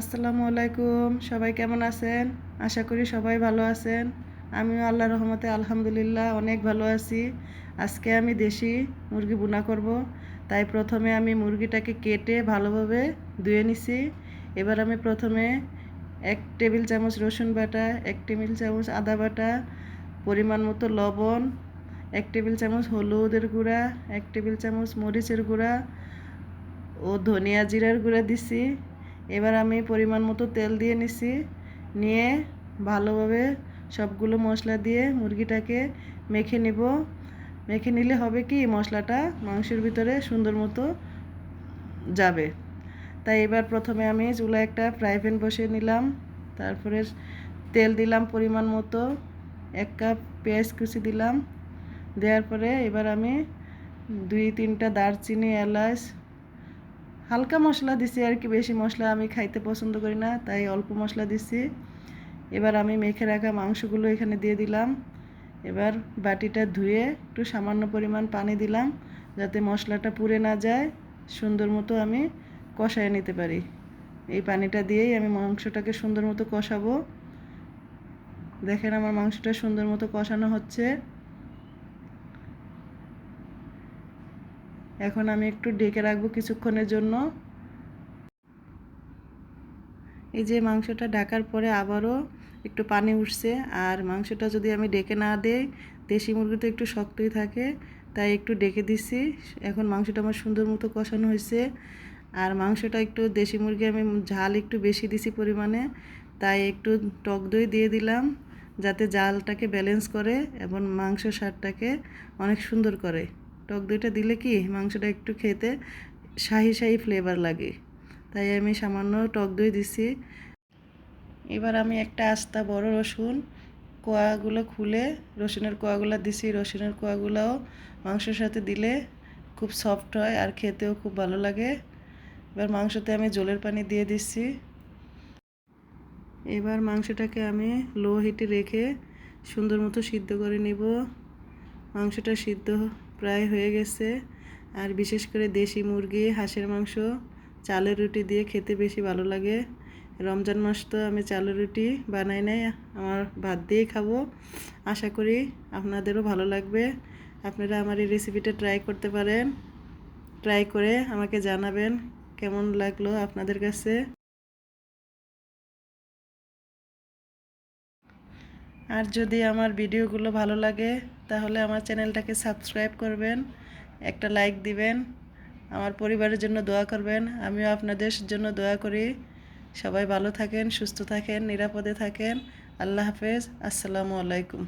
আসসালামু আলাইকুম। সবাই কেমন আছেন? আশা করি সবাই ভালো আছেন। আমিও আল্লাহ রহমতে আলহামদুলিল্লাহ অনেক ভালো আছি। আজকে আমি দেশি মুরগি বুনা করব। তাই প্রথমে আমি মুরগিটাকে কেটে ভালোভাবে ধুয়ে নিছি। এবার আমি প্রথমে এক টেবিল চামচ রসুন বাটা, এক টেবিল চামচ আদা বাটা, পরিমাণ মতো লবণ, এক টেবিল চামচ হলুদের গুঁড়া, এক টেবিল চামচ মরিচের গুঁড়া ও ধনিয়া জিরার গুঁড়া দিছি। এবার আমি পরিমাণ মতো তেল দিয়ে নিছি। নিয়ে ভালোভাবে সবগুলো মশলা দিয়ে মুরগিটাকে মেখে নিব। মেখে নিলে হবে কি, মশলাটা মাংসের ভিতরে সুন্দর মতো যাবে। তাই এবার প্রথমে আমি চুলা একটা ফ্রাই প্যান বসিয়ে নিলাম। তারপরে তেল দিলাম পরিমাণ মতো, এক কাপ পেঁয়াজ কুচি দিলাম। দেওয়ার পরে এবার আমি দুই তিনটা দারচিনি, এলাচ হালকা মশলা দিছি আর কি, বেশি মশলা আমি খাইতে পছন্দ করি না, তাই অল্প মশলা দিছি। এবার আমি মেখে রাখা মাংসগুলো এখানে দিয়ে দিলাম। এবার বাটিটা ধুয়ে একটু সামান্য পরিমাণ পানি দিলাম, যাতে মশলাটা পুড়ে না যায়, সুন্দর মতো আমি কষায় নিতে পারি। এই পানিটা দিয়েই আমি মাংসটাকে সুন্দর মতো কষাবো। দেখেন আমার মাংসটা সুন্দর মতো কষানো হচ্ছে। এখন আমি একটু ডেকে রাখব কিছুক্ষণের জন্য। এই যে মাংসটা ঢাকার পরে আবারও একটু পানি উঠছে, আর মাংসটা যদি আমি ডেকে না দেই, দেশি মুরগি তো একটু শক্তই থাকে, তাই একটু ডেকে দিছি। এখন মাংসটা আমার সুন্দর মতো কষানো হয়েছে, আর মাংসটা একটু দেশি মুরগি আমি ঝাল একটু বেশি দিছি পরিমাণে, তাই একটু টক দই দিয়ে দিলাম, যাতে জালটাকে ব্যালেন্স করে এবং মাংস স্বাদটাকে অনেক সুন্দর করে। টক দইটা দিলে কি মাংসটা একটু খেতে শাহি শাহি ফ্লেভার লাগে। তাই আমি সামান্য টক দই দিছি। এবার আমি একটা আস্তা বড় রসুন কোয়াগুলো খুলে, রসুনের কোয়াগুলো দিছি। রসুনের কোয়াগুলোও মাংসের সাথে দিলে খুব সফট হয় আর খেতেও খুব ভালো লাগে। এবার মাংসতে আমি জলের পানি দিয়ে দিচ্ছি এবার মাংসটাকে আমি লো হিটে রেখে সুন্দর মতো সিদ্ধ করে নিব। মাংসটা সিদ্ধ প্রায় হয়ে গেছে। আর বিশেষ করে দেশি মুরগি, হাঁসের মাংস, চালের রুটি দিয়ে খেতে বেশি ভালো লাগে। রমজান মাস তো আমি চালের রুটি বানাই নাই, আমার ভাত দিয়েই খাব। আশা করি আপনাদেরও ভালো লাগবে। আপনারা আমার এই রেসিপিটা ট্রাই করতে পারেন। ট্রাই করে আমাকে জানাবেন কেমন লাগল আপনাদের কাছে। আর যদি আমার ভিডিওগুলো ভালো লাগে তাহলে আমার চ্যানেলটাকে সাবস্ক্রাইব করবেন, একটা লাইক দিবেন, আমার পরিবারের জন্য দোয়া করবেন। আমিও আপনাদের জন্য দোয়া করি। সবাই ভালো থাকেন, সুস্থ থাকেন, নিরাপদে থাকেন। আল্লাহ হাফেজ। আসসালামু আলাইকুম।